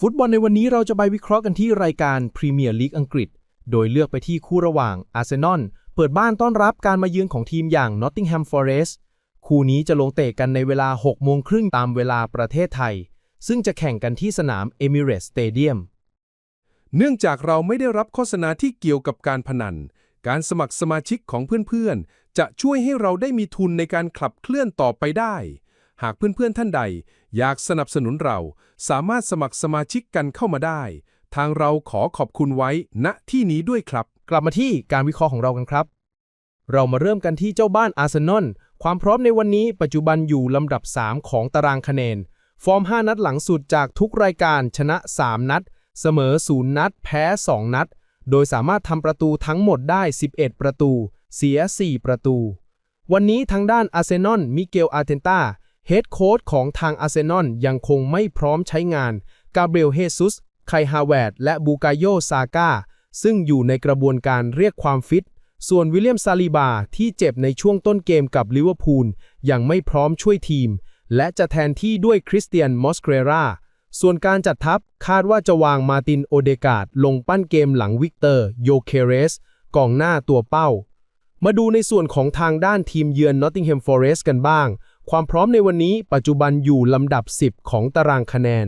ฟุตบอลในวันนี้เราจะไปวิเคราะห์กันที่รายการพรีเมียร์ลีกอังกฤษ โดยเลือกไปที่คู่ระหว่างอาร์เซนอลเปิดบ้านต้อนรับการมาเยือนของทีมอย่าง Nottingham Forest คู่นี้จะลงเตะกันในเวลา 6 โมงครึ่งตามเวลาประเทศไทย ซึ่งจะแข่งกันที่สนาม Emirates Stadium เนื่องจากเราไม่ได้รับโฆษณาที่เกี่ยวกับการพนัน การสมัครสมาชิกของเพื่อนๆ จะช่วยให้เราได้มีทุนในการขับเคลื่อนต่อไปได้ หากเพื่อนๆท่านใด อยากสนับสนุนเรา สามารถสมัครสมาชิกกันเข้ามาได้ ทางเราขอขอบคุณไว้ณที่นี้ด้วยครับ กลับมาที่การวิเคราะห์ของเรากันครับ เรามาเริ่มกันที่เจ้าบ้านอาร์เซนอลความพร้อมในวันนี้ปัจจุบันอยู่ลำดับ 3 ของตารางคะแนน ฟอร์ม 5 นัดหลังสุดจากทุกรายการชนะ 3 นัด เสมอ 0 นัด แพ้ 2 นัด โดยสามารถทำประตูทั้งหมดได้ 11 ประตู เสีย 4 ประตู วันนี้ทางด้านอาร์เซนอลมิเกลอาร์เทนตา เฮดโค้ชของทางอาร์เซนอลยังคงไม่พร้อมใช้งาน กาเบรียลเฮซุส ไคฮาแวร์ดและบูกาโยซาก้า ซึ่งอยู่ในกระบวนการเรียกความฟิต ส่วนวิลเลียมซาลิบาที่เจ็บในช่วงต้นเกมกับลิเวอร์พูลยังไม่พร้อมช่วยทีม และจะแทนที่ด้วยคริสเตียนมอสเกรราส่วนการจัดทัพคาดว่าจะวางมาตินโอเดกาดลงปั้นเกมหลังวิกเตอร์ โยเคเรส กองหน้าตัวเป้า มาดูในส่วนของทางด้านทีมเยือน Nottingham Forest กันบ้าง ความพร้อมในวันนี้ปัจจุบันอยู่ลำดับ 10 ของตารางคะแนน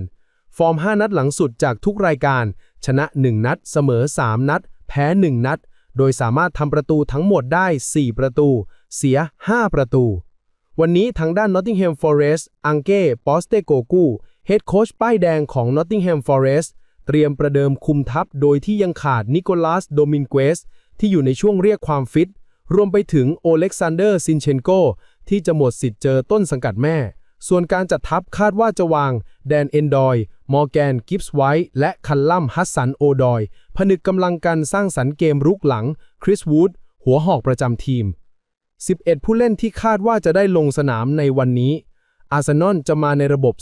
ฟอร์ม 5 นัดหลังสุดจากทุกรายการ ชนะ 1 นัด เสมอ 3 นัด แพ้ 1 นัด โดยสามารถทำประตูทั้งหมดได้ 4 ประตู เสีย 5 ประตู วันนี้ทางด้าน Nottingham Forest อังเก้ปอสเตโกกูเฮดโค้ชป้ายแดงของ Nottingham Forest เตรียมประเดิมคุมทัพโดยที่ยังขาดนิโคลัสโดมินเกสที่อยู่ในช่วงเรียกความฟิต รวมไปถึงโอเล็กซานเดอร์ซินเชนโกที่จะหมดสิทธิ์เจอต้นสังกัดแม่ ส่วนการจัดทัพคาดว่าจะวาง แดนเอนดอย มอร์แกน กิฟส์ไวท์และคันลัมฮัสสันโอดอย ผนึกกำลังกันสร้างสรรค์เกมรุกหลัง คริสวูด หัวหอกประจำทีม 11 ผู้เล่นที่คาดว่าจะได้ลงสนามในวันนี้ อาร์เซนอลจะมาในระบบ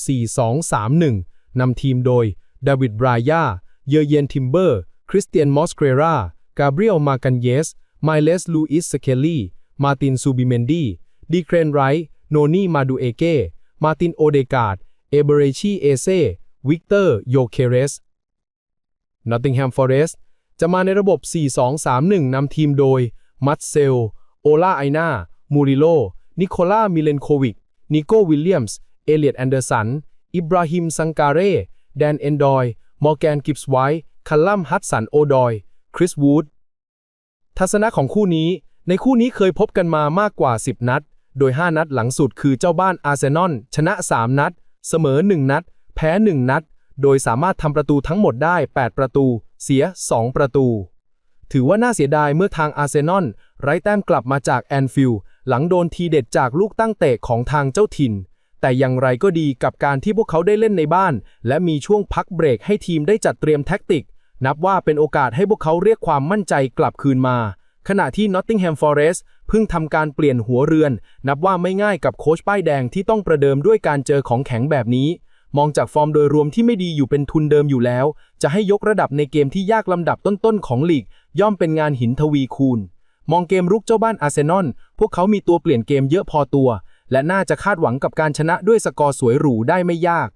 4-2-3-1 นำทีมโดยดาวิดบรายาเยอเยนทิมเบอร์ คริสเตียนมอสเกรรากาเบรียลมากันเยส ไมเลสลูอิสสเคลลี่ มาตินซูบิเมนดีดีเครนไรท์โนนี่มาดูเอเก้ มาตินโอเดกาดเอเบเรชีเอเซ วิกเตอร์ โยเคเรสนอตติงแฮมฟอเรสต์จะมาในระบบ 4-2-3-1 นำทีมโดย มัตเซล โอลาไอนา มูริโล นิโคลามิเลนโควิก นิโก้ วิลเลียมส์ เอเลียดแอนเดอร์สัน อิบราฮิม ซังการเร่ แดน เอนดอย มอร์แกน กิฟส์ไวท์ คัลลัม ฮัตสัน โอดอย คริส วูด ทัศนะของคู่นี้ ในคู่นี้เคยพบกันมามากกว่า 10 นัด โดย 5 นัดหลังสุดคือเจ้าบ้านอาร์เซนอลชนะ 3 นัด เสมอ 1 นัด แพ้ 1 นัด โดยสามารถทำประตูทั้งหมดได้ 8 ประตู เสีย 2 ประตู ถือว่าน่าเสียดายเมื่อทางอาร์เซนอลไร้แต้มกลับมาจากแอนฟิลด์หลังโดนทีเด็ดจากลูกตั้งเตะของทางเจ้าถิ่น แต่อย่างไรก็ดีกับการที่พวกเขาได้เล่นในบ้าน และมีช่วงพักเบรกให้ทีมได้จัดเตรียมแท็กติก นับว่าเป็นโอกาสให้พวกเขาเรียกความมั่นใจกลับคืนมา ขณะที่ Nottingham Forest เพิ่งทำการเปลี่ยนหัวเรือน นับว่าไม่ง่ายกับโค้ชป้ายแดงที่ต้องประเดิมด้วยการเจอของแข็งแบบนี้ มองจากฟอร์มโดยรวมที่ไม่ดีอยู่เป็นทุนเดิมอยู่แล้ว จะให้ยกระดับในเกมที่ยากลำดับต้นๆของลีก ย่อมเป็นงานหินทวีคูณ มองเกมรุกเจ้าบ้านอาร์เซนอลพวกเขามีตัวเปลี่ยนเกมเยอะพอตัว และน่าจะคาดหวังกับการชนะด้วยสกอร์สวยหรูได้ไม่ยาก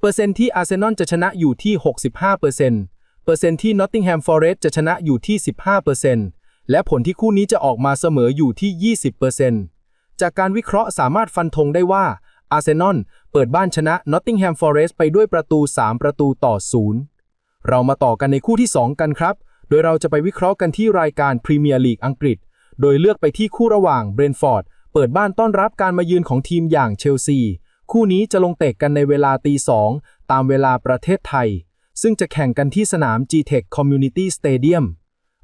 เปอร์เซ็นต์ที่อาร์เซนอลจะชนะอยู่ที่ 65%เปอร์เซ็นต์ เปอร์เซ็นต์ที่ Nottingham Forest จะชนะอยู่ที่ 15%และผลที่คู่นี้จะออกมาเสมออยู่ที่ 20%จากการวิเคราะห์สามารถฟันธงได้ว่าอาร์เซนอลเปิดบ้านชนะ Nottingham Forest ไปด้วยประตู 3 ประตูต่อ 0 เรามาต่อกันในคู่ที่ 2 กันครับ โดยเราจะไปวิเคราะห์กันที่รายการพรีเมียร์ลีกอังกฤษ โดยเลือกไปที่คู่ระหว่างเบรนฟอร์ดเปิดบ้านต้อนรับการมายืนของทีมอย่างเชลซี คู่นี้จะลงเตะกันในเวลาตีสองตามเวลาประเทศไทย ซึ่งจะแข่งกันที่สนาม G-Tech Community Stadium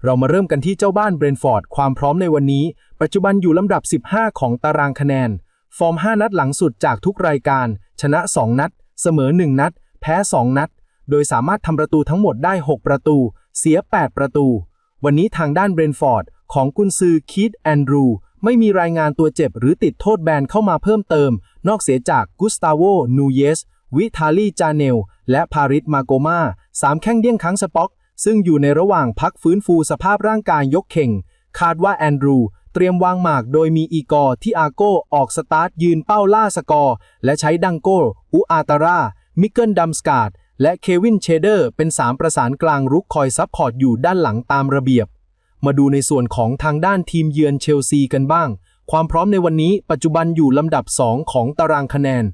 เรามาเริ่มกันที่เจ้าบ้านเบรนฟอร์ดความพร้อมในวันนี้ ปัจจุบันอยู่ลำดับ 15 ของตารางคะแนน ฟอร์ม 5 นัดหลังสุดจากทุกรายการ ชนะ 2 นัด เสมอ 1 นัด แพ้ 2 นัด โดยสามารถทำประตูทั้งหมดได้ 6 ประตู เสีย 8 ประตู วันนี้ทางด้านเบรนฟอร์ดของกุนซือคีตแอนดรูไม่มีรายงานตัวเจ็บหรือติดโทษแบนเข้ามาเพิ่มเติม นอกเสียจากกุสตาโวนูเยส วิทาลีจาเนล และพาริสมาโกมาสามแข้งเดี้ยงค้างสป็อก ซึ่งอยู่ในระหว่างพักฟื้นฟูสภาพร่างกายยกเข่ง คาดว่าแอนดรู เตรียมวางหมากโดยมีอีกอร์ที่อาโกออกสตาร์ทยืนเป้าล่าสกอร์ และใช้ดังโกอุอาตารา มิเกิลดัมสกาดและเควินเชเดอร์ เป็นสามประสานกลางรุกคอยซับพอร์ตอยู่ด้านหลังตามระเบียบ มาดูในส่วนของทางด้านทีมเยือนเชลซีกันบ้าง ความพร้อมในวันนี้ปัจจุบันอยู่ลำดับ 2 ของตารางคะแนน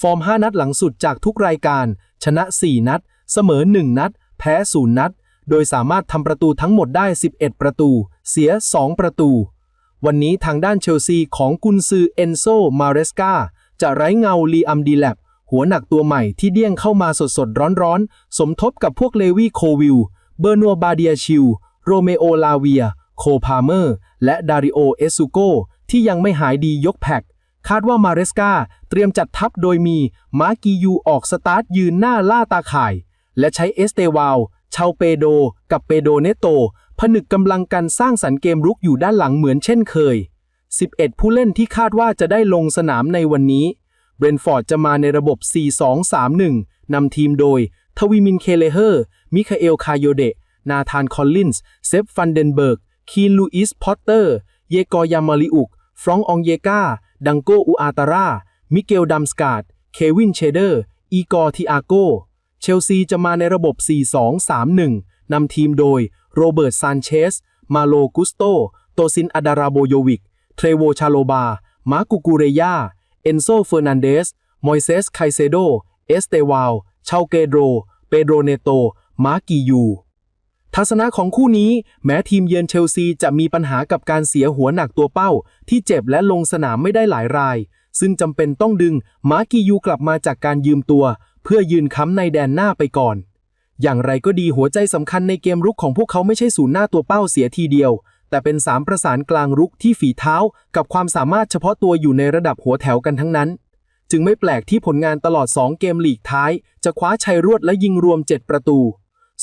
ฟอร์ม 5 นัดหลังสุดจากทุกรายการ ชนะ 4 นัด เสมอ 1 นัด แพ้ 0 นัด โดยสามารถทำประตูทั้งหมดได้ 11 ประตู เสีย 2 ประตู วันนี้ทางด้านเชลซีของกุนซือเอนโซ มาเรสกาจะไร้เงาลีอัมดีแลบหัวหนักตัวใหม่ที่เดี้ยงเข้ามาสดๆ ร้อนๆ สมทบกับพวกเลวีโควิล เบอร์นัวบาเดียชิล โรเมโอลาเวีย โคพาเมอร์ และดาริโอเอสซูโกที่ยังไม่หายดียกแพ็ก คาดว่ามาเรสกาเตรียมจัดทัพโดยมีมาร์กิยูออกสตาร์ทยืนหน้าล่าตาข่าย และใช้เอสเตวาลชาวเปโด กับเปโดเนโต ผนึกกำลังกันสร้างสรรค์เกมรุกอยู่ด้านหลังเหมือนเช่นเคย 11 ผู้เล่นที่คาดว่าจะได้ลงสนามในวันนี้ เบรนฟอร์ดจะมาในระบบ 4-2-3-1 นำทีมโดย ทวีมินเคเลเฮอร์ มิคาเอลคาโยเดะ นาธานคอลลินส์ เซฟฟันเดนเบิร์ก คีนลูอิส พอตเตอร์ เยกอยามาลิอุก ฟรองก์องเยกา ดังโกอูอาตารามิเกลดัมสกาดเควินเชเดอร์ อีกอร์ทิอาโก เชลซีจะมาในระบบ 4-2-3-1 นำทีมโดย โรเบิร์ตซานเชส มาโลกุสโต โตซินอาดาราโบโยวิก เทรโวชาโลบา มาร์กูกูเรยา เอนโซเฟอร์นันเดส มอยเซส ไคเซโด เอสเตวาล ชาเกโดร เปโดรเนโต มาร์กิยู ทัศนะของคู่นี้แม้ทีมเยือนเชลซีจะมีปัญหากับการเสียหัวหนักตัวเป้า ที่เจ็บและลงสนามไม่ได้หลายราย ซึ่งจำเป็นต้องดึงมาร์กิยูกลับมาจากการยืมตัว เพื่อยืนค้ำในแดนหน้าไปก่อน อย่างไรก็ดีหัวใจสำคัญในเกมรุกของพวกเขาไม่ใช่ศูนย์หน้าตัวเป้าเสียทีเดียว แต่เป็นสามประสานกลางรุกที่ฝีเท้า กับความสามารถเฉพาะตัวอยู่ในระดับหัวแถวกันทั้งนั้น จึงไม่แปลกที่ผลงานตลอด 2 เกมลีกท้าย จะคว้าชัยรวดและยิงรวม 7 ประตู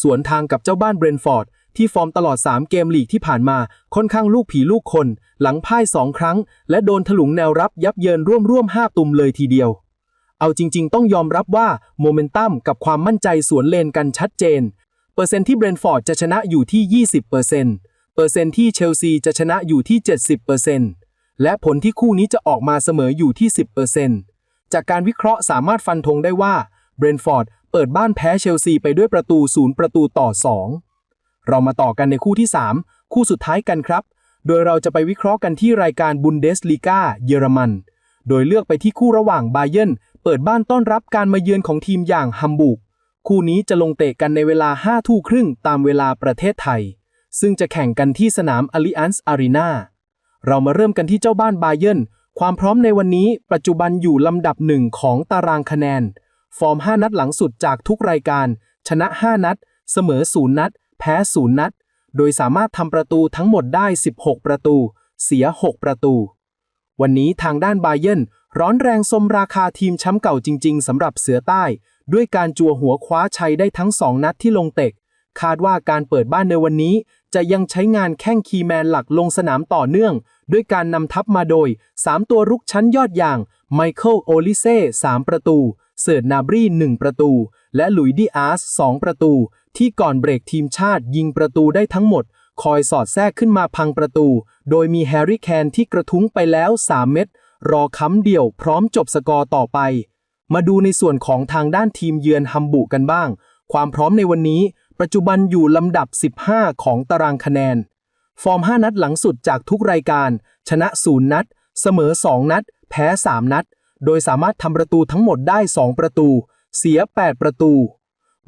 สวนทางกับเจ้าบ้านเบรนฟอร์ด ที่ฟอร์มตลอด 3 เกมลีกที่ผ่านมาค่อนข้างลูกผีลูกคน หลังพ่าย 2 ครั้ง และโดนถลุงแนวรับยับเยินร่วมร่วม5ตุ่มเลยทีเดียว เอาจริง ๆ ต้องยอมรับว่าโมเมนตัมกับความมั่นใจสวนเลนกันชัดเจน เปอร์เซ็นต์ที่เบรนฟอร์ดจะชนะอยู่ที่ 20%เปอร์เซ็นต์เปอร์เซ็นต์ที่เชลซีจะชนะอยู่ที่ 70%และผลที่คู่นี้จะออกมาเสมออยู่ที่ 10%จากการวิเคราะห์สามารถฟันธงได้ว่าเบรนฟอร์ด ปิดบ้านแพ้เชลซีไปด้วยประตูศูนย์ประตูต่อ 2 เรามาต่อกันในคู่ที่ 3 คู่สุดท้ายกันครับ โดยเราจะไปวิเคราะห์กันที่รายการบุนเดสลีกาเยอรมัน โดยเลือกไปที่คู่ระหว่างบาเยนเปิดบ้านต้อนรับการมาเยือนของทีมอย่างฮัมบูร์กคู่นี้จะลงเตะกันในเวลา5ทุ่ครึ่งตามเวลาประเทศไทย ซึ่งจะแข่งกันที่สนาม Allianz Arena เรามาเริ่มกันที่เจ้าบ้านบาเยนความพร้อมในวันนี้ปัจจุบันอยู่ลำดับหนึ่งของตารางคะแนน ฟอร์ม 5 นัดหลังสุดจากทุกรายการ ชนะ 5 นัด เสมอ 0 นัด แพ้ 0 นัด โดยสามารถทำประตูทั้งหมดได้ 16 ประตู เสีย 6 ประตู วันนี้ทางด้านบาเยนร้อนแรงสมราคาทีมแชมป์เก่าจริง ๆสำหรับเสือใต้ ด้วยการจัวหัวคว้าชัยได้ทั้ง 2 นัดที่ลงเตะคาดว่าการเปิดบ้านในวันนี้ จะยังใช้งานแข้งคีแมนหลักลงสนามต่อเนื่อง ด้วยการนำทัพมาโดย 3 ตัวรุกชั้นยอดอย่างไมเคิลโอลิเซ่3ประตู เสิร์ตนาบรี1ประตู และหลุยดีอาร์ส2ประตู ที่ก่อนเบรกทีมชาติยิงประตูได้ทั้งหมด คอยสอดแทรกขึ้นมาพังประตู โดยมีแฮร์รี่แคนที่กระทุ้งไปแล้ว 3 เม็ดรอค้ำเดี่ยวพร้อมจบสกอร์ต่อไป มาดูในส่วนของทางด้านทีมเยือนฮัมบุกันบ้าง ความพร้อมในวันนี้ ปัจจุบันอยู่ลำดับ 15 ของตารางคะแนน ฟอร์ม 5 นัดหลังสุดจากทุกรายการ ชนะ 0 นัด เสมอ 2 นัด แพ้ 3 นัด โดยสามารถทำประตูทั้งหมดได้ 2 ประตู เสีย 8 ประตู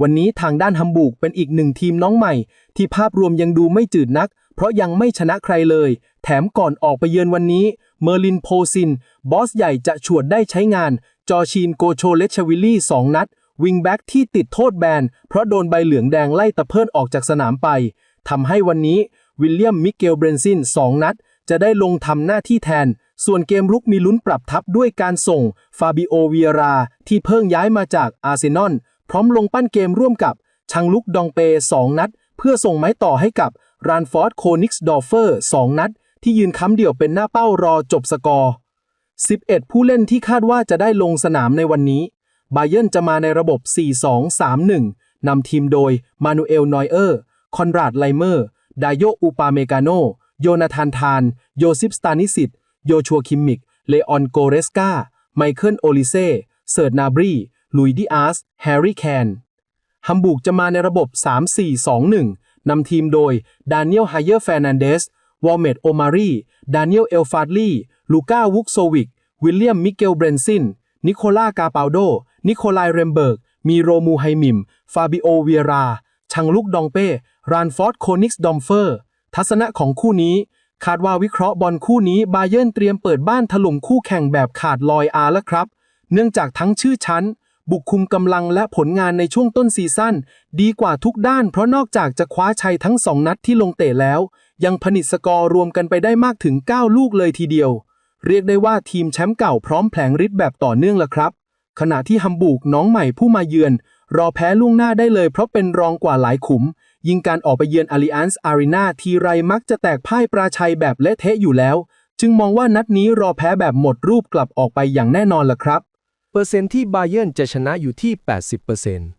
วันนี้ทางด้านฮัมบูร์กเป็นอีกหนึ่งทีมน้องใหม่ ที่ภาพรวมยังดูไม่จืดนัก เพราะยังไม่ชนะใครเลย แถมก่อนออกไปเยือนวันนี้ เมอร์ลินโพซิน บอสใหญ่จะฉวดได้ใช้งาน จอชีนโกโชเลชวิลลี่ 2 นัด วิงแบ็กที่ติดโทษแบน เพราะโดนใบเหลืองแดงไล่ตะเพิดออกจากสนามไปทำให้วันนี้วิลเลียมมิเกลเบรนซิน 2 นัด จะได้ลงทำหน้าที่แทน ส่วนเกมรุกมีลุ้นปรับทับด้วยการส่งฟาบิโอเวียรา ที่เพิ่งย้ายมาจากอาร์เซนอลพร้อมลงปั้นเกมร่วมกับชังลุกดองเป 2 นัด เพื่อส่งไม้ต่อให้กับรานฟอร์ดโคนิกส์ดอร์เฟอร์ 2 นัด ที่ยืนค้ำเดี่ยวเป็นหน้าเป้ารอจบสกอร์ 11 ผู้เล่นที่คาดว่าจะได้ลงสนามในวันนี้บาเยิร์นจะมาในระบบ 4-2-3-1 นำทีมโดยมานูเอลนอยเออร์ คอนราดไลเมอร์ ดายโย อูปาเมกาโน โยนาธานทาน โยซิปสตานิสิต โยชัวคิมมิก เลออนโกเรสกา ไมเคิลโอลิเซ่ เซิร์ตนาบรี ลุยดิอาส แฮร์รี่แคน ฮัมบูกจะมาในระบบ 3-4-2-1 นำทีมโดย ดานิเอลไฮเยอร์แฟร์นันเดส วอลเมดโอมารีดานิเอลเอลฟาร์ดลีลูก้าวุกโซวิก วิลเลียม มิเกลเบรนซิน นิโคล่ากาเปาโด นิโคลายเรมเบิร์ก มีโรมูไฮมิม ฟาบิโอเวียรา ชังลุกดองเป้ รานฟอร์ด โคนิกส์ดอมเฟอร์ ทัศนะของคู่นี้ คาดว่าวิเคราะห์บอลคู่นี้บาเยิร์นเตรียมเปิดบ้านถล่มคู่แข่งแบบขาดลอยอาแล้วครับ เนื่องจากทั้งชื่อชั้น บุกคุมกำลังและผลงานในช่วงต้นซีซั่นดีกว่าทุกด้าน เพราะนอกจากจะคว้าชัยทั้งสองนัดที่ลงเตะแล้ว ยังผนิตสกอร์รวมกันไปได้มากถึง 9 ลูกเลยทีเดียว เรียกได้ว่าทีมแชมป์เก่าพร้อมแผลงฤทธิ์แบบต่อเนื่องละครับ ขณะที่ฮัมบูร์กน้องใหม่ผู้มาเยือน รอแพ้ล่วงหน้าได้เลยเพราะเป็นรองกว่าหลายขุม ยิ่งการออกไปเยือนอาริอันส์อารีนาทีไรมักจะแตกพ่ายปราชัยแบบเละเทะอยู่แล้ว จึงมองว่านัดนี้รอแพ้แบบหมดรูปกลับออกไปอย่างแน่นอนล่ะครับ เปอร์เซ็นต์ที่บาเยิร์นจะชนะอยู่ที่ 80%เปอร์เซ็นต์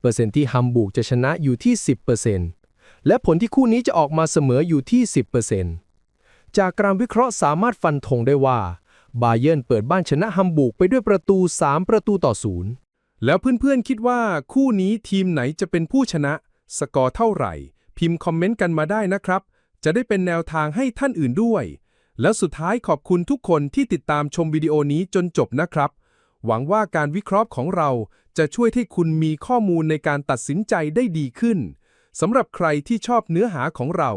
เปอร์เซ็นต์ที่ฮัมบูร์กจะชนะอยู่ที่ 10%และผลที่คู่นี้จะออกมาเสมออยู่ที่ 10%จากการวิเคราะห์สามารถฟันธงได้ว่าบาเยิร์นเปิดบ้านชนะฮัมบูร์กไปด้วยประตู 3 ประตูต่อศูนย์แล้วเพื่อนๆคิดว่าคู่นี้ทีมไหนจะเป็นผู้ชนะ สกอร์เท่าไหร่ พิมพ์คอมเมนต์กันมาได้นะครับ จะได้เป็นแนวทางให้ท่านอื่นด้วย แล้วสุดท้ายขอบคุณทุกคนที่ติดตามชมวิดีโอนี้จนจบนะครับ หวังว่าการวิเคราะห์ของเราจะช่วยให้คุณมีข้อมูลในการตัดสินใจได้ดีขึ้นสำหรับใครที่ชอบเนื้อหาของเรา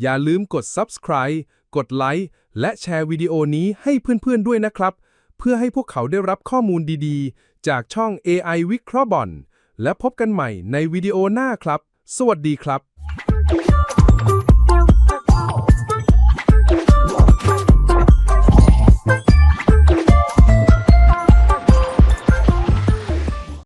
อย่าลืมกด subscribe กดไลค์และแชร์วิดีโอนี้ให้เพื่อนๆด้วยนะครับ เพื่อให้พวกเขาได้รับข้อมูลดีๆ จากช่อง AI วิเคราะห์บอลและพบกันใหม่ในวิดีโอหน้าครับ สวัสดีครับ